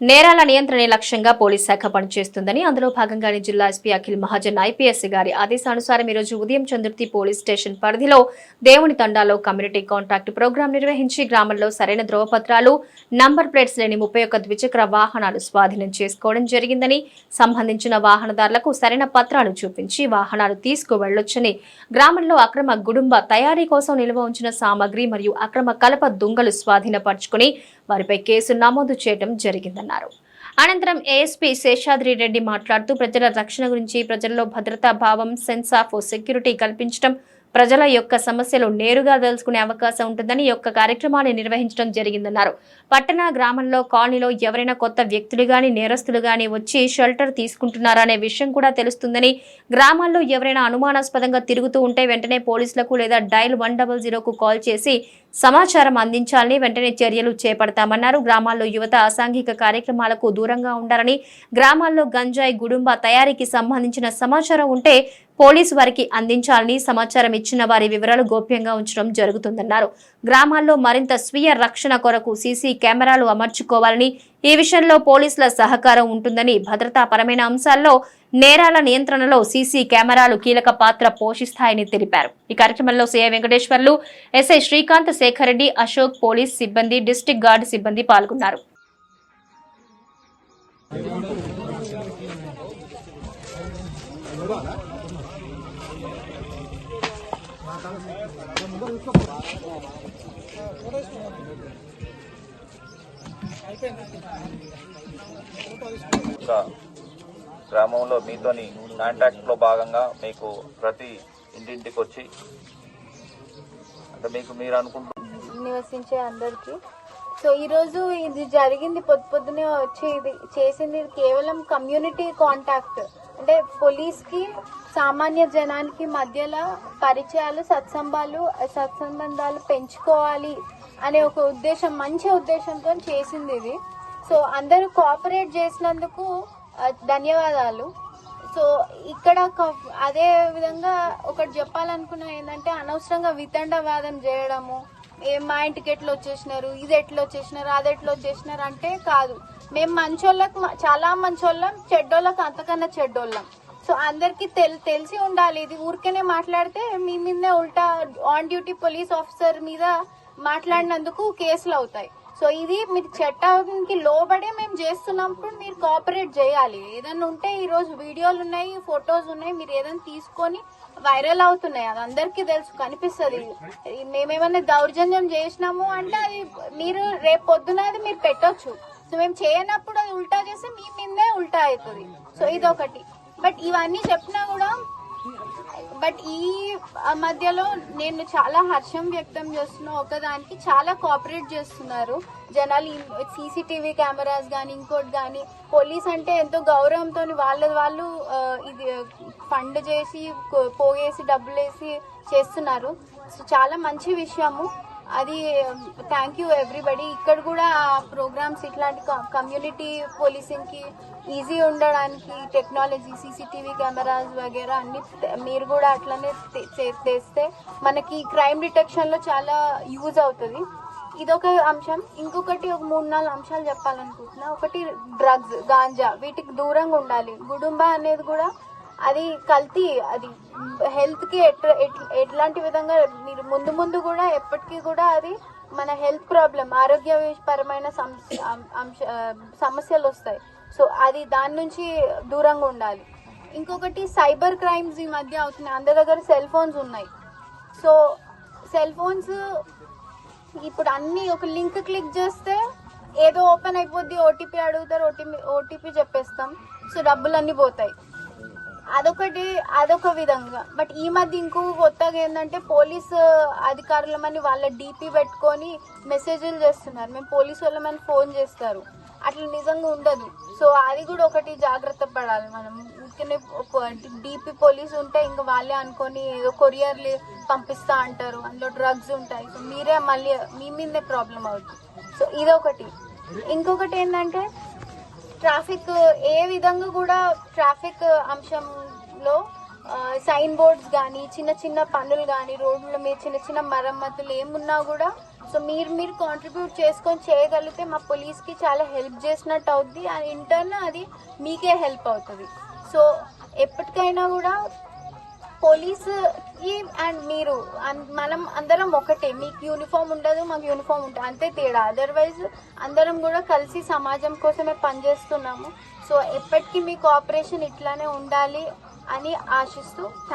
నేరాల నియంత్రణే లక్ష్యంగా పోలీస్ శాఖ పనిచేస్తుందని అందులో భాగంగానే జిల్లా ఎస్పీ అఖిల్ మహాజన్ ఐపీఎస్ గారి ఆదేశానుసారం ఈరోజు ఉదయం చంద్రుతి పోలీస్ స్టేషన్ పరిధిలో దేవుని తండాలో కమ్యూనిటీ కాంట్రాక్ట్ ప్రోగ్రాం నిర్వహించి గ్రామంలో సరైన ధ్రువపత్రాలు నంబర్ ప్లేట్స్ లేని ముప్పై ద్విచక్ర వాహనాలు స్వాధీనం చేసుకోవడం జరిగిందని సంబంధించిన వాహనదారులకు సరైన పత్రాలు చూపించి వాహనాలు తీసుకువెళ్ళొచ్చని గ్రామంలో అక్రమ గుడుంబ తయారీ కోసం నిల్వ ఉంచిన సామాగ్రి మరియు అక్రమ కలప దుంగలు స్వాధీనపరుచుకుని వారిపై కేసు నమోదు చేయడం జరిగిందన్నారు. అనంతరం ఏఎస్పీ శేషాద్రి రెడ్డి మాట్లాడుతూ ప్రజల రక్షణ గురించి ప్రజల్లో భద్రతా భావం సెన్స్ ఆఫ్ సెక్యూరిటీ కల్పించడం ప్రజల యొక్క సమస్యలు నేరుగా తెలుసుకునే అవకాశం ఉంటుందని యొక్క కార్యక్రమాన్ని నిర్వహించడం జరిగిందన్నారు. పట్టణ గ్రామంలో కాలనీలో ఎవరైనా కొత్త వ్యక్తులు గాని నేరస్తులు గాని వచ్చి షెల్టర్ తీసుకుంటున్నారనే విషయం కూడా తెలుస్తుందని గ్రామాల్లో ఎవరైనా అనుమానాస్పదంగా తిరుగుతూ ఉంటే వెంటనే పోలీసులకు లేదా డైల్ వన్ డబల్ జీరోకు కాల్ చేసి సమాచారం అందించాలని వెంటనే చర్యలు చేపడతామన్నారు. గ్రామాల్లో యువత అసాంఘిక కార్యక్రమాలకు దూరంగా ఉండాలని గ్రామాల్లో గంజాయి గుడుంబ తయారీకి సంబంధించిన సమాచారం ఉంటే పోలీసు వారికి అందించాలని సమాచారం ఇచ్చిన వారి వివరాలు గోప్యంగా ఉంచడం జరుగుతుందన్నారు. గ్రామాల్లో మరింత స్వీయ రక్షణ కొరకు సీసీ కెమెరాలు అమర్చుకోవాలని ఈ విషయంలో పోలీసుల సహకారం ఉంటుందని భద్రతాపరమైన అంశాల్లో నేరాల నియంత్రణలో సీసీ కెమెరాలు కీలక పాత్ర పోషిస్తాయని తెలిపారు. ఈ కార్యక్రమంలో CI Venkateswarlu SI Srikanth Sekhar Reddy Ashok police సిబ్బంది డిస్టిక్ గార్డ్ సిబ్బంది పాల్గొన్నారు. గ్రామంలో మీతోని కాంటాక్ట్లో భాగంగా మీకు ప్రతి ఇంటింటికి వచ్చి అంటే మీకు మీరు అనుకుంటున్నారు నివసించే అందరికీ సో ఈరోజు ఇది జరిగింది పొద్దు పొద్దునే వచ్చేది ఇది చేసింది ఇది కేవలం కమ్యూనిటీ కాంటాక్ట్. అంటే పోలీస్కి సామాన్య జనానికి మధ్యలో పరిచయాలు సత్సంబాలు సత్సంబంధాలు పెంచుకోవాలి అనే ఒక ఉద్దేశం మంచి ఉద్దేశంతో చేసింది ఇది. సో అందరూ కోఆపరేట్ చేసినందుకు ధన్యవాదాలు. సో ఇక్కడ అదే విధంగా ఒకటి చెప్పాలనుకున్నా ఏంటంటే అనవసరంగా వితండవాదం చేయడము మా ఇంటికి ఎట్లా వచ్చేసినారు ఇది ఎట్లా వచ్చేసినారు అది ఎట్లా వచ్చేసినారు అంటే కాదు. మేము మంచోళ్ళకు చాలా మంచోళ్ళం చెడ్డోళ్ళకు అంతకన్నా చెడ్డోళ్ళం. సో అందరికి తెల్ తెలిసి ఉండాలి. ఇది ఊరికేనే మాట్లాడితే మీ మీదే ఉల్టా ఆన్ డ్యూటీ పోలీస్ ఆఫీసర్ మీద మాట్లాడినందుకు కేసులు అవుతాయి. సో ఇది మీరు చట్టానికి లోబడే మేము చేస్తున్నప్పుడు మీరు కోఆపరేట్ చేయాలి. ఏదైనా ఉంటే ఈ రోజు వీడియోలు ఉన్నాయి ఫొటోస్ ఉన్నాయి మీరు ఏదైనా తీసుకొని వైరల్ అవుతున్నాయి. అది అందరికీ తెలుసు కనిపిస్తుంది. మేమేమైనా దౌర్జన్యం చేసినాము అంటే అది మీరు రేపు పొద్దున అది మీరు పెట్టొచ్చు. సో మేము చేయనప్పుడు అది ఉల్టా చేస్తే మీ మీదే ఉల్టా అవుతుంది. సో ఇదొకటి. బట్ ఇవన్నీ చెప్పినా కూడా బట్ ఈ మధ్యలో నేను చాలా హర్షం వ్యక్తం చేస్తున్నా ఒకదానికి చాలా కోఆపరేట్ చేస్తున్నారు. జనాలు సీసీటీవీ కెమెరాస్ కానీ ఇంకోటి కానీ పోలీస్ అంటే ఎంతో గౌరవంతో వాళ్ళ వాళ్ళు ఇది ఫండ్ చేసి పోగేసి డబ్బులు వేసి చేస్తున్నారు. సో చాలా మంచి విషయము. అది థ్యాంక్ యూ ఎవ్రీబడి ఇక్కడ కూడా ప్రోగ్రామ్స్ ఇట్లాంటి కమ్యూనిటీ పోలీసింగ్కి ఈజీ ఉండడానికి టెక్నాలజీ సీసీటీవీ కెమెరాస్ వగేరా అన్ని మీరు కూడా అట్లనే తెస్తే మనకి క్రైమ్ డిటెక్షన్లో చాలా యూజ్ అవుతుంది. ఇదొక అంశం. ఇంకొకటి ఒక మూడు నాలుగు అంశాలు చెప్పాలనుకుంటున్నా. ఒకటి డ్రగ్స్ గాంజా. వీటికి దూరంగా ఉండాలి. గుడుంబ అనేది కూడా అది కల్తీ అది హెల్త్కి ఎట్లాంటి విధంగా మీరు ముందు ముందు కూడా ఎప్పటికీ కూడా అది మన హెల్త్ ప్రాబ్లం ఆరోగ్యపరమైన సంస్- అంశ సమస్యలు వస్తాయి. సో అది దాని నుంచి దూరంగా ఉండాలి. ఇంకొకటి సైబర్ క్రైమ్స్ ఈ మధ్య అవుతున్నాయి. అందరి దగ్గర సెల్ ఫోన్స్ ఉన్నాయి. సో సెల్ ఫోన్స్ ఇప్పుడు అన్ని ఒక లింక్ క్లిక్ చేస్తే ఏదో ఓపెన్ అయిపోద్ది ఓటీపీ అడుగుతారు ఓటీపీ ఓటీపీ చెప్పేస్తాం. సో డబ్బులన్నీ పోతాయి. అదొకటి అదొక విధంగా. బట్ ఈ మధ్య ఇంకో కొత్తగా ఏంటంటే పోలీస్ అధికారులమని వాళ్ళ డీపీ పెట్టుకొని మెసేజ్లు చేస్తున్నారు. మేము పోలీసు వాళ్ళమని ఫోన్ చేస్తారు. అట్లా నిజంగా ఉండదు. సో అది కూడా ఒకటి జాగ్రత్త పడాలి మనం. ఇంకనే డీపీ పోలీస్ ఉంటే ఇంకా వాళ్ళే అనుకొని ఏదో కొరియర్లు పంపిస్తా అంటారు. అందులో డ్రగ్స్ ఉంటాయి. సో మీరే మళ్ళీ మీ మీదే ప్రాబ్లం అవుతుంది సో ఇదొకటి. ఇంకొకటి ఏంటంటే ట్రాఫిక్ ఏ విధంగా కూడా ట్రాఫిక్ అంశంలో సైన్ బోర్డ్స్ కానీ చిన్న చిన్న పనులు కానీ రోడ్ల మీద చిన్న చిన్న మరమ్మతులు ఏమున్నా కూడా సో మీరు మీరు కాంట్రిబ్యూట్ చేసుకొని చేయగలిగితే మా పోలీస్కి చాలా హెల్ప్ చేసినట్టు అవుద్ది. అండ్ ఇంటర్న్ అది మీకే హెల్ప్ అవుతుంది. సో ఎప్పటికైనా కూడా పోలీసుకి అండ్ మీరు అన్- మనం అందరం ఒకటే. మీకు యూనిఫామ్ ఉండదు మాకు యూనిఫామ్ ఉంటుంది అంతే తేడా. అదర్వైజ్ అందరం కూడా కలిసి సమాజం కోసమే పనిచేస్తున్నాము. సో ఎప్పటికీ మీ కోఆపరేషన్ ఇట్లానే ఉండాలి అని ఆశిస్తూ థ్యాంక్